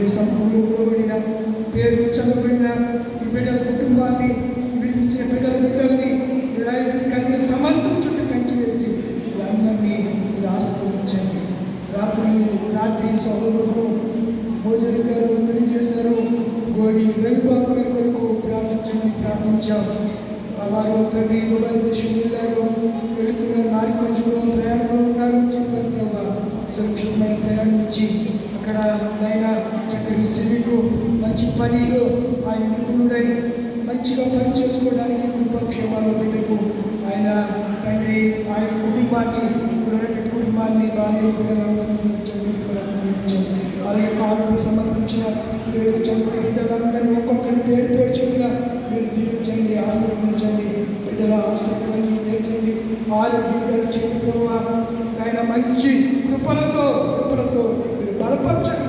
మీ సమూహంలో ఉండబడిన పేరు చదువుబడిన ఈ బిడ్డల కుటుంబాన్ని వీరికి ఇచ్చిన బిడ్డల బిడ్డల్ని ఇలా కలిగిన సమస్తం చుట్టూ కంచి వేసి వీళ్ళందరినీ మీరు ఆశీర్వదించండి. రాత్రి రాత్రి సహోదరులు మోజెస్ గారు తెలియజేశారు. గోడి రవిబాబు గారి కొరకు ప్రార్థించమని ప్రార్థించాం. వారు తండ్రి దుబాయ్ దేశం వెళ్ళారు. వెళుతున్నారు మార్గ మధ్యలో ప్రయాణంలో ఉన్నారు. చెప్పారు ప్రభావ సురక్షితమైన ప్రయాణం ఇచ్చి అక్కడ ఆయన చక్కని సివికు మంచి పనిలో ఆయన నిపుణుడై మంచిగా పని చేసుకోవడానికి కృపక్షేమాలు బిడ్డకు ఆయన తండ్రి ఆయన కుటుంబాన్ని కుటుంబాన్ని భార్య కూడా అలాగే కానుకలు సమర్పించిన పేరు చదువు బిడ్డలందరినీ ఒక్కొక్కరి పేరు పేరు చెప్పిన మీరు దీవించండి ఆశీర్వదించండి. బిడ్డల అవసరాలన్నీ తీర్చండి. ఆరోగ్యం చేతి ప్రభు ఆయన మంచి కృపలతో కృపలతో మీరు బలపరచండి.